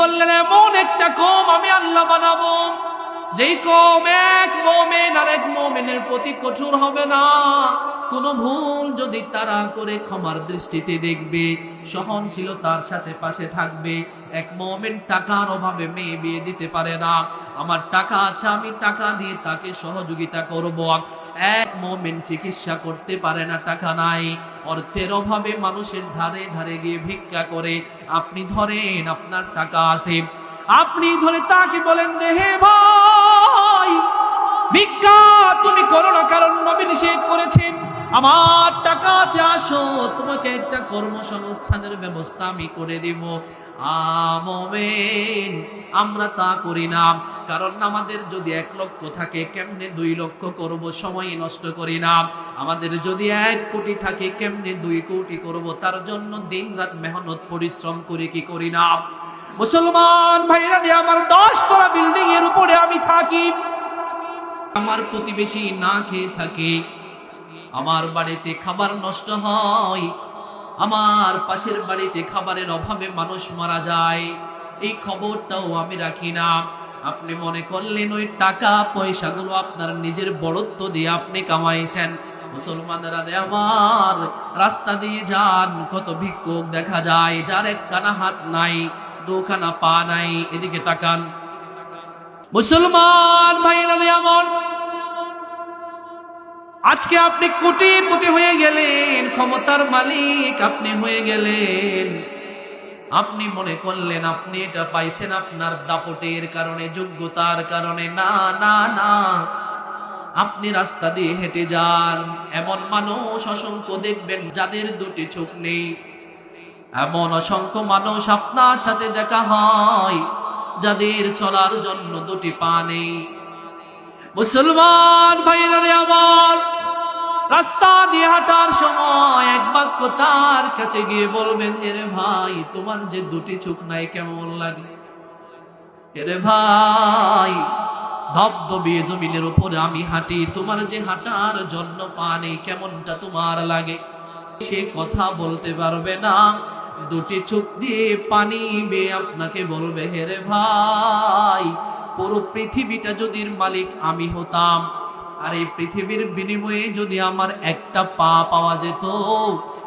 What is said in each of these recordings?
বললেন, এমন একটা কম আমি আল্লাহ বানাবো, যেই কম এক মোমেন আর এক মোমেনের প্রতি কঠোর হবে না। কোনো ভুল যদি তারা করে ক্ষমার দৃষ্টিতে দেখবে সহনশীল তার সাথে পাশে থাকবে। এক মোমেন্ট টাকার অভাবে মেয়ে বিয়ে দিতে পারে না। আমার টাকা আছে, আমি টাকা দিয়ে তাকে সহযোগিতা করব। এক মোমেন্ট চিকিৎসা করতে পারে না, টাকা নাই। অর্থের অভাবে মানুষের ধারে ধারে গিয়ে ভিক্ষা করে। আপনি ধরেন আপনার টাকা আছে। আপনি ধরে তাকে বলেন রে হে ভাই, ভিক্ষা তুমি করো না, কারণ নবী নিষেধ করেছেন। আমার টাকা আছে, আসো, তোমাকে একটা কর্মসংস্থানের ব্যবস্থা আমি করে দিব। আমেন, আমরা তা করি না। কারণ আমাদের যদি এক লক্ষ থাকে, কেমনে দুই লক্ষ করব? সময় নষ্ট করি না। আমাদের যদি এক কোটি থাকে, কেমনে দুই কোটি করব? তার জন্য দিন রাত মেহনত, পরিশ্রম করে কি করি না? মুসলমান ভাইরা আমার দশ তলা বিল্ডিং এর উপরে আমি থাকি। আমার প্রতিবেশী না খেয়ে থাকে। আমার বাড়িতে খাবার নষ্ট হয়। আমার পাশের বাড়িতে খাবারের অভাবে মানুষ মারা যায়। এই খবরটাও আমি রাখি না। আপনি মনে করলেন ওই টাকা পয়সাগুলো আপনার নিজের বড়ত্ব দিয়ে আপনি কামাইছেন। মুসলমানেরা আমার, রাস্তা দিয়ে যান, কত ভিক্ষুক দেখা যায়, যার একখানা হাত নাই, দুখানা পা নাই, এদিকে তাকান। মুসলমান ভাইরা আমার আজকে আপনি কোটিপতি হয়ে গেলেন, ক্ষমতার মালিক আপনি হয়ে গেলেন। আপনি মনে করলেন, আপনি এটা পাইছেন আপনার দাপটের কারণে, যোগ্যতার কারণে। না না না। আপনি রাস্তা দিয়ে হেঁটে যান। এমন মানুষ অসংখ্য দেখবেন যাদের দুটি চোখ নেই। এমন অসংখ্য মানুষ আপনার সাথে দেখা হয়, যাদের চলার জন্য দুটি পা নেই। মুসলমান ভাইরা আমার রাস্তা দিয়ে হাঁটার সময় এক বাক্য তার কাছে গিয়ে বলবেন, এরে ভাই, তোমার যে দুটি চোখ নাই কেমন লাগে? এরে ভাই ধবধবিয়ে জমিনের উপরে আমি হাঁটি, তোমার যে হাঁটার জন্য পা নেই কেমনটা তোমার লাগে? সে কথা বলতে পারবে না। দুটি চোখ দিয়ে পানি বেয়ে আপনাকে বলবে হেরে ভাই, পুরো পৃথিবীটা যদি মালিক আমি হতাম আর এই পৃথিবীর বিনিময়ে যদি আমার একটা পা পাওয়া যেত,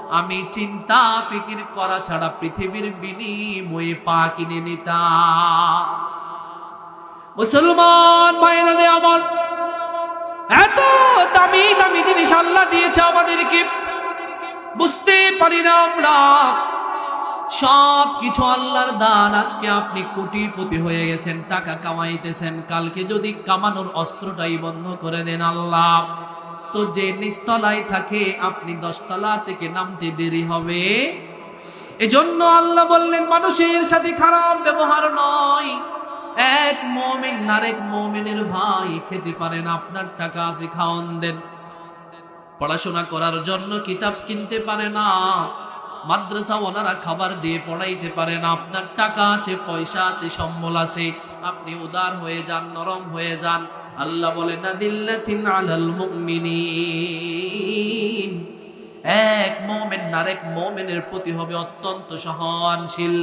আমি চিন্তা ফিকির করা ছাড়া পৃথিবীর বিনিময়ে পা কিনে নিতাম। মুসলমান ভাইরা আমার, এত দামি দামি জিনিস আল্লাহ দিয়েছে আমাদেরকে। বুঝতে পারি না আমরা সব কিছু আল্লাহর দান। আজকে আপনি কোটিপতি হয়ে গেছেন, টাকা কামাইতেছেন। কালকে যদি কামানোর অস্ত্রটাই বন্ধ করে দেন আল্লাহ। তো যে নিস্তলায় থাকে, আপনি দশতলা থেকে নামতে দেরি হবে। এজন্য আল্লাহ বললেন, মানুষের সাথে খারাপ ব্যবহার নয়। এক মোমেন নারেক মোমেনের ভাই খেতে পারেন আপনার টাকা আছে, খাওয়ান দেন। পড়াশোনা করার জন্য কিতাব কিনতে পারে না। মাদ্রাসা ওনারা খাবার দিয়ে পড়াইতে পারেন আপনার টাকা আছে, পয়সা আছে, সম্বল আছে। আপনি উদার হয়ে যান, নরম হয়ে যান। আল্লাহ বলে না দিল্লাতিন আলাল মুমিনিন। এক মোমেন নারেক মোমেনের প্রতি হবে অত্যন্ত সহনশীল।